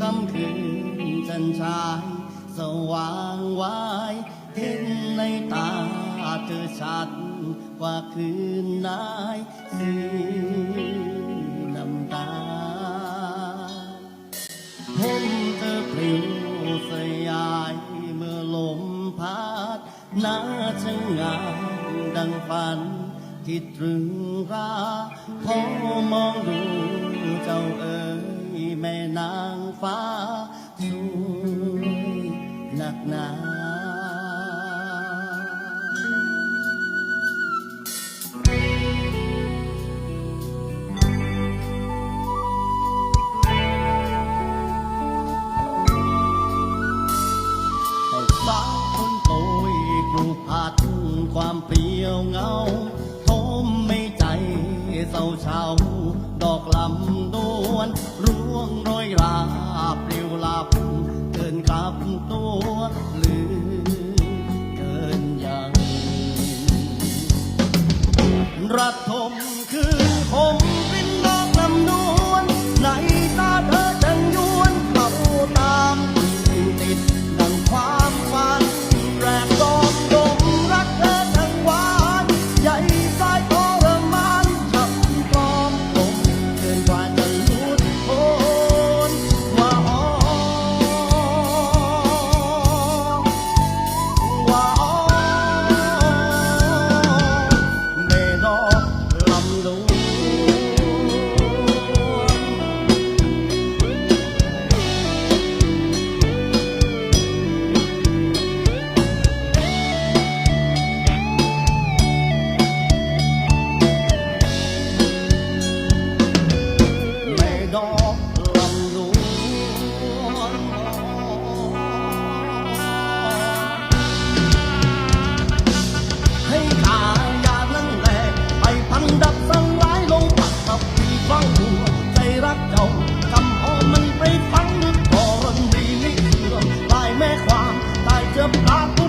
คำคืนจันชาย สว่างวายเห็นในตาเธอชัดกว่าคืนนายซื้อน้ำตา เห็นเธอปลิวสยายเมื่อลมพัดน่าชะงามดังฝันที่ตรึงราพอมองดูเจ้าเอ๋ เช้าดอกลำนวลร่วงร้อยราปลิวลาบเกินกับตัวหรือเกินยังรัะทม I'm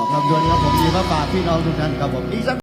ของลำดวนครับผมยินดีมาฝกพี่น้องทุกท่านครับผมดีจัง